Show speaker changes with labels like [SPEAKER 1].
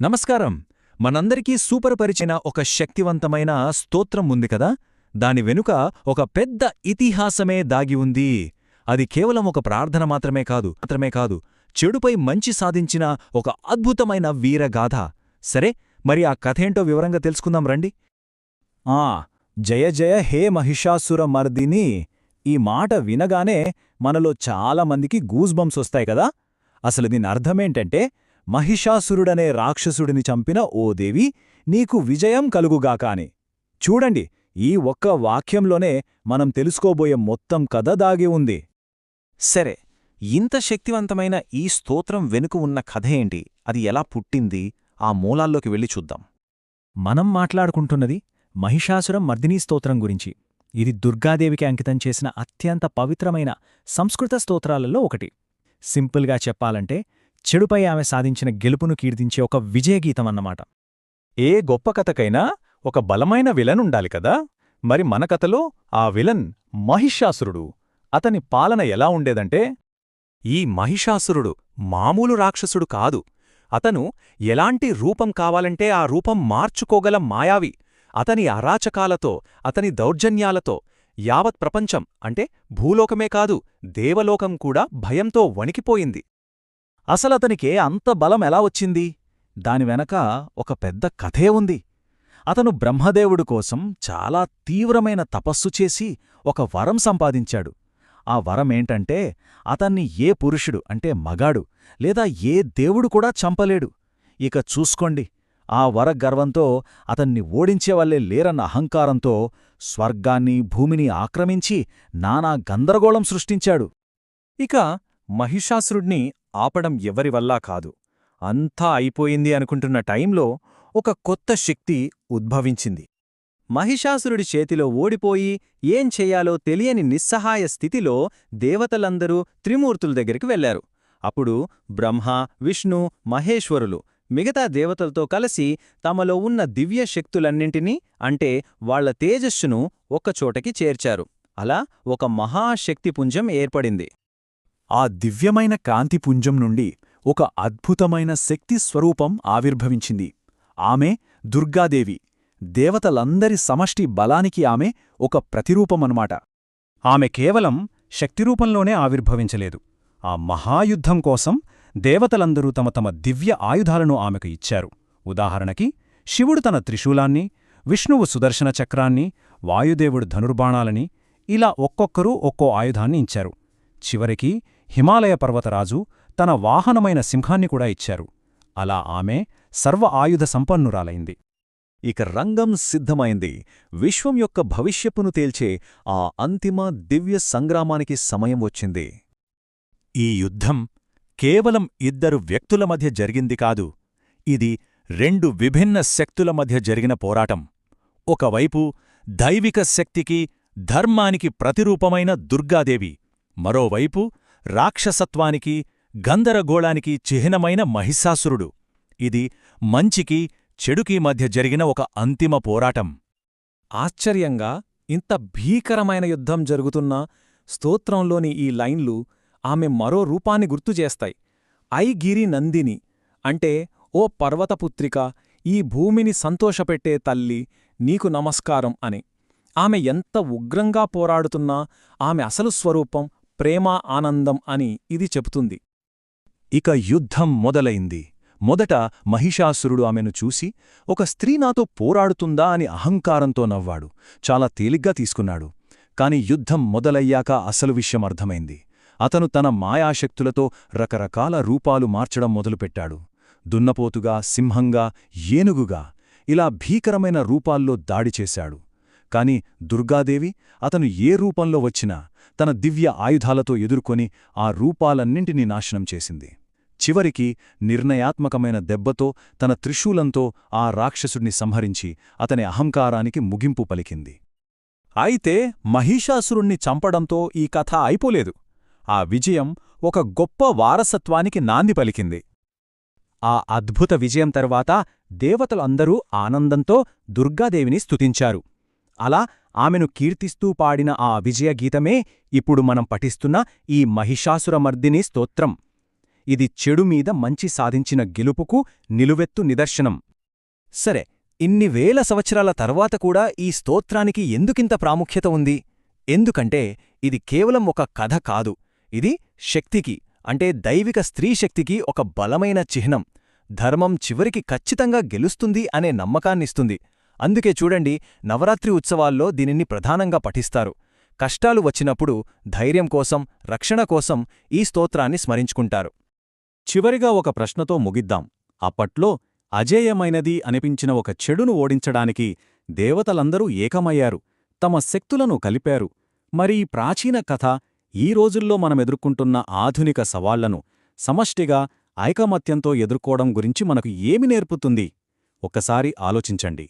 [SPEAKER 1] నమస్కారం. మనందరికీ సూపర్ పరిచిన ఒక శక్తివంతమైన స్తోత్రం ఉంది కదా? దాని వెనుక ఒక పెద్ద ఇతిహాసమే దాగి ఉంది. అది కేవలం ఒక ప్రార్థన మాత్రమే కాదు మాత్రమే కాదు చెడుపై మంచి సాధించిన ఒక అద్భుతమైన వీరగాథ. సరే మరి ఆ కథేంటో వివరంగా తెలుసుకుందాం రండి.
[SPEAKER 2] ఆ జయ జయ హే మహిషాసుర మర్దిని. ఈ మాట వినగానే మనలో చాలామందికి గూజ్బంస్ వస్తాయి కదా? అసలు దీని అర్థమేంటంటే మహిషాసురుడనే రాక్షసుడిని చంపిన ఓ దేవి నీకు విజయం కలుగుగాక అని. చూడండి ఈ ఒక్క వాక్యంలోనే మనం తెలుసుకోబోయే మొత్తం కథ దాగి ఉంది.
[SPEAKER 3] సరే ఇంత శక్తివంతమైన ఈ స్తోత్రం వెనుక ఉన్న కథ ఏంటి? అది ఎలా పుట్టింది? ఆ మూలాల్లోకి వెళ్ళి చూద్దాం.
[SPEAKER 2] మనం మాట్లాడుకుంటున్నది మహిషాసురం మర్దినీ స్తోత్రం గురించి. ఇది దుర్గాదేవికి అంకితం చేసిన అత్యంత పవిత్రమైన సంస్కృత స్తోత్రాలలో ఒకటి. సింపుల్గా చెప్పాలంటే చెడుపై ఆమె సాధించిన గెలుపును కీర్తించే ఒక విజయగీతమన్నమాట.
[SPEAKER 1] ఏ గొప్ప కథకైనా ఒక బలమైన విలన్ ఉండాలి కదా? మరి మన కథలో ఆ విలన్ మహిషాసురుడు. అతని పాలన ఎలా ఉండేదంటే ఈ మహిషాసురుడు మామూలు రాక్షసుడు కాదు. అతను ఎలాంటి రూపం కావాలంటే ఆ రూపం మార్చుకోగల మాయావి. అతని అరాచకాలతో అతని దౌర్జన్యాలతో యావత్ ప్రపంచం అంటే భూలోకమే కాదు దేవలోకం కూడా భయంతో వణికిపోయింది.
[SPEAKER 2] అసలతనికే అంత బలం ఎలా వచ్చింది? దాని వెనక ఒక పెద్ద కథే ఉంది. అతను బ్రహ్మదేవుడు కోసం చాలా తీవ్రమైన తపస్సు చేసి ఒక వరం సంపాదించాడు. ఆ వరమేంటంటే అతన్ని ఏ పురుషుడు అంటే మగాడు లేదా ఏ దేవుడు కూడా చంపలేడు. ఇక చూసుకోండి ఆ వర గర్వంతో అతన్ని ఓడించేవాళ్ళే లేరన్న అహంకారంతో స్వర్గాన్ని భూమిని ఆక్రమించి నానా గందరగోళం సృష్టించాడు.
[SPEAKER 1] ఇక మహిషాసురుణ్ణి ఆపడం ఎవరివల్లా కాదు. అంతా అయిపోయింది అనుకుంటున్న టైంలో ఒక కొత్త శక్తి ఉద్భవించింది. మహిషాసురుడి చేతిలో ఓడిపోయి ఏం చెయ్యాలో తెలియని నిస్సహాయ స్థితిలో దేవతలందరూ త్రిమూర్తుల దగ్గరికి వెళ్ళారు అప్పుడు బ్రహ్మ విష్ణు మహేశ్వరులు మిగతా దేవతలతో కలిసి తమలో ఉన్న దివ్య శక్తులన్నింటినీ అంటే వాళ్ళ తేజస్సును ఒక్కచోటకి చేర్చారు. అలా ఒక మహాశక్తిపుంజం ఏర్పడింది.
[SPEAKER 2] ఆ దివ్యమైన కాంతిపుంజం నుండి ఒక అద్భుతమైన శక్తి స్వరూపం ఆవిర్భవించింది. ఆమె దుర్గాదేవి. దేవతలందరి సమష్టి బలానికి ఆమె ఒక ప్రతిరూపమన్నమాట. ఆమె కేవలం శక్తిరూపంలోనే ఆవిర్భవించలేదు. ఆ మహాయుద్ధం కోసం దేవతలందరూ తమ తమ దివ్య ఆయుధాలను ఆమెకు ఇచ్చారు. ఉదాహరణకి శివుడు తన త్రిశూలాన్ని విష్ణువు సుదర్శన చక్రాన్ని వాయుదేవుడు ధనుర్బాణాలని ఇలా ఒక్కొక్కరూ ఒక్కో ఆయుధాన్ని ఇచ్చారు. చివరికి హిమాలయ పర్వతరాజు తన వాహనమైన సింహాన్ని కూడా ఇచ్చారు. అలా ఆమె సర్వ ఆయుధ సంపన్నురాలైంది.
[SPEAKER 1] ఇక రంగం సిద్ధమైంది. విశ్వం యొక్క భవిష్యప్పును తేల్చే ఆ అంతిమ దివ్య సంగ్రామానికి సమయం వచ్చింది. ఈ యుద్ధం కేవలం ఇద్దరు వ్యక్తుల మధ్య జరిగింది కాదు. ఇది రెండు విభిన్న శక్తుల మధ్య జరిగిన పోరాటం. ఒకవైపు దైవిక శక్తికి ధర్మానికి ప్రతిరూపమైన దుర్గాదేవి మరోవైపు రాక్షసత్వానికి గందరగోళానికి చిహ్నమైన మహిషాసురుడు. ఇది మంచికి చెడుకి మధ్య జరిగిన ఒక అంతిమ పోరాటం. ఆశ్చర్యంగా ఇంత భీకరమైన యుద్ధం జరుగుతున్నా స్తోత్రంలోని ఈ లైన్లు ఆమె మరో రూపాన్ని గుర్తుచేస్తాయి ఐగిరి నందిని అంటే ఓ పర్వతపుత్రిక ఈ భూమిని సంతోషపెట్టే తల్లి నీకు నమస్కారం అని. ఆమె ఎంత ఉగ్రంగా పోరాడుతున్నా ఆమె అసలు స్వరూపం ప్రేమ ఆనందం అని ఇది చెబుతుంది. ఇక యుద్ధం మొదలైంది. మొదట మహిషాసురుడు ఆమెను చూసి ఒక స్త్రీ నాతో పోరాడుతుందా అని అహంకారంతో నవ్వాడు. చాలా తేలిగ్గా తీసుకున్నాడు. కాని యుద్ధం మొదలయ్యాక అసలు విషయం అర్థమైంది. అతను తన మాయాశక్తులతో రకరకాల రూపాలు మార్చడం మొదలుపెట్టాడు. దున్నపోతుగా సింహంగా ఏనుగుగా ఇలా భీకరమైన రూపాల్లో దాడి చేశాడు. కాని దుర్గాదేవి అతను ఏ రూపంలో వచ్చినా తన దివ్య ఆయుధాలతో ఎదుర్కొని ఆ రూపాలన్నింటినీ నాశనం చేసింది. చివరికి నిర్ణయాత్మకమైన దెబ్బతో తన త్రిశూలంతో ఆ రాక్షసుడిని సంహరించి అతని అహంకారానికి ముగింపు పలికింది. అయితే మహిషాసురుణ్ణి చంపడంతో ఈ కథ అయిపోలేదు. ఆ విజయం ఒక గొప్ప వారసత్వానికి నాంది పలికింది. ఆ అద్భుత విజయం తరువాత దేవతలందరూ ఆనందంతో దుర్గాదేవిని స్తుతించారు. అలా ఆమెను కీర్తిస్తూ పాడిన ఆ విజయగీతమే ఇప్పుడు మనం పఠిస్తున్న ఈ మహిషాసురమర్దిని స్తోత్రం.
[SPEAKER 3] ఇది చెడు మీద మంచి సాధించిన గెలుపుకు నిలువెత్తు నిదర్శనం. సరే ఇన్ని వేల సంవత్సరాల తర్వాత కూడా ఈ స్తోత్రానికి ఎందుకింత ప్రాముఖ్యత ఉంది? ఎందుకంటే ఇది కేవలం ఒక కథ కాదు. ఇది శక్తికి అంటే దైవిక స్త్రీశక్తికి ఒక బలమైన చిహ్నం. ధర్మం చివరికి ఖచ్చితంగా గెలుస్తుంది అనే నమ్మకాన్నిస్తుంది. అందుకే చూడండి నవరాత్రి ఉత్సవాల్లో దీనిని ప్రధానంగా పఠిస్తారు. కష్టాలు వచ్చినప్పుడు ధైర్యం కోసం రక్షణ కోసం ఈ స్తోత్రాన్ని స్మరించుకుంటారు.
[SPEAKER 1] చివరిగా ఒక ప్రశ్నతో ముగిద్దాం. అప్పట్లో అజేయమైనది అనిపించిన ఒక చెడును ఓడించడానికి దేవతలందరూ ఏకమయ్యారు తమ శక్తులను కలిపారు. మరి ఈ ప్రాచీన కథ ఈ రోజుల్లో మనమెదుర్కొంటున్న ఆధునిక సవాళ్ళను సమష్టిగా ఐకమత్యంతో ఎదుర్కోవడం గురించి మనకు ఏమి నేర్పుతుంది? ఒక్కసారి ఆలోచించండి.